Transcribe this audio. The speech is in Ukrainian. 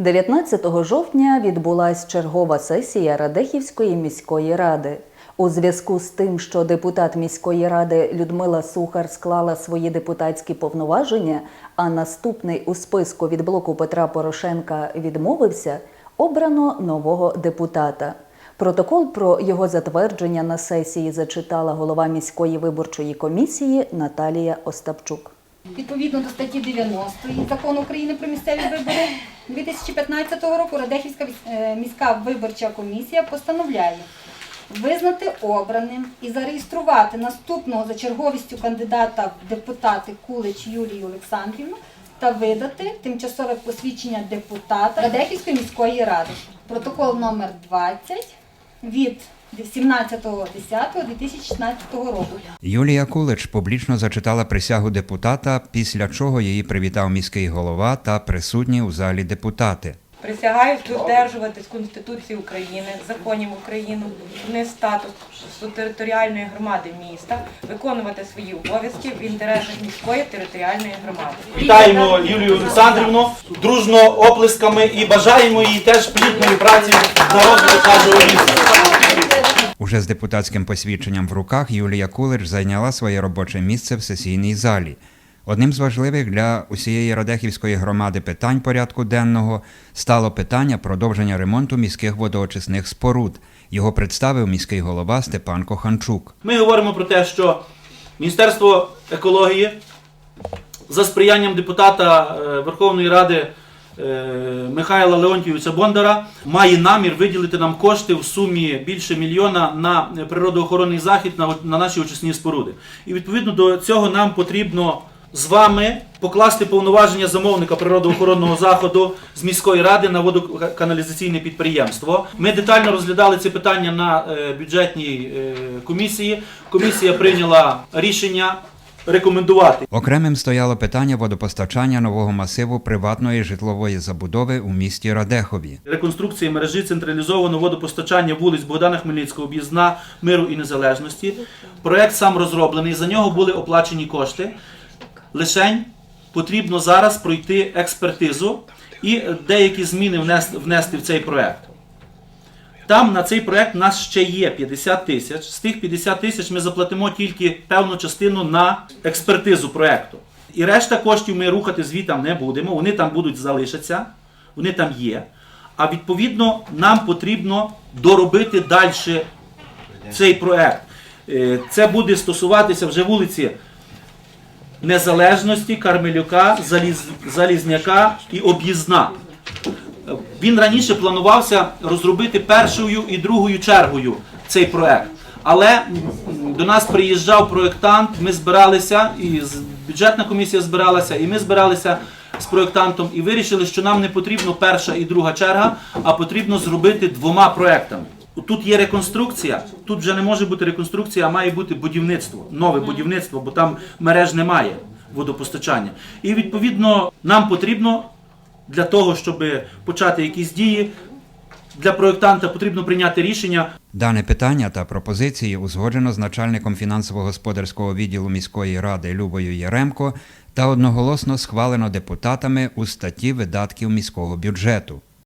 19 жовтня відбулась чергова сесія Радехівської міської ради. У зв'язку з тим, що депутат міської ради Людмила Сухар склала свої депутатські повноваження, а наступний у списку від блоку Петра Порошенка відмовився, обрано нового депутата. Протокол про його затвердження на сесії зачитала голова міської виборчої комісії Наталія Остапчук. Відповідно до статті 90 закону України про місцеві вибори 2015 року Радехівська е, міська виборча комісія постановляє визнати обраним і зареєструвати наступного за черговістю кандидата в депутати Кулич Юлію Олександрівну та видати тимчасове посвідчення депутата Радехівської міської ради. Протокол номер 20 від 17.10.2016 року. Юлія Кулич публічно зачитала присягу депутата, після чого її привітав міський голова та присутні у залі депутати. Присягаю додержуватись Конституції України, законів України, не статус територіальної громади міста, виконувати свої обов'язки в інтересах міської територіальної громади. Вітаємо Юлію Олександрівну дружно оплесками і бажаємо їй теж плідної праці на розвиток нашого міста. Уже з депутатським посвідченням в руках Юлія Кулич зайняла своє робоче місце в сесійній залі. Одним з важливих для усієї Радехівської громади питань порядку денного стало питання продовження ремонту міських водоочисних споруд. Його представив міський голова Степан Коханчук. Ми говоримо про те, що Міністерство екології за сприянням депутата е, Верховної Ради е, Михайла Леонтійовича Бондара має намір виділити нам кошти в сумі більше мільйона на природоохоронний захід на наші очисні споруди. І відповідно до цього нам потрібно з вами покласти повноваження замовника природоохоронного заходу з міської ради на водоканалізаційне підприємство. Ми детально розглядали це питання на е, бюджетній е, комісії. Комісія прийняла рішення рекомендувати Окремим стояло питання водопостачання нового масиву приватної житлової забудови у місті Радехові. реконструкції мережі централізованого водопостачання вулиць Богдана Хмельницького, об'їзна миру і незалежності. Проект сам розроблений, за нього були оплачені кошти. Лишень потрібно зараз пройти експертизу і деякі зміни внести, в цей проект. Там на цей проект у нас ще є 50 тисяч. З тих 50 тисяч ми заплатимо тільки певну частину на експертизу проекту. І решта коштів ми рухати звітам не будемо. Вони там будуть залишаться, вони там є. А відповідно нам потрібно доробити далі цей проект. Е, Це буде стосуватися вже вулиці Незалежності, Кармелюка, Заліз... Залізняка і Об'їзна. Він раніше планувався розробити першою і другою чергою цей проект. Але до нас приїжджав проєктант, ми збиралися, і бюджетна комісія збиралася, і ми збиралися з проєктантом і вирішили, що нам не потрібно перша і друга черга, а потрібно зробити двома проектами. Тут є реконструкція, тут вже не може бути реконструкція, а має бути будівництво, нове будівництво, бо там мереж немає водопостачання. І відповідно нам потрібно для того, щоб почати якісь дії, для проєктанта потрібно прийняти рішення. Дане питання та пропозиції узгоджено з начальником фінансово-господарського відділу міської ради Любою Яремко та одноголосно схвалено депутатами у статті видатків міського бюджету.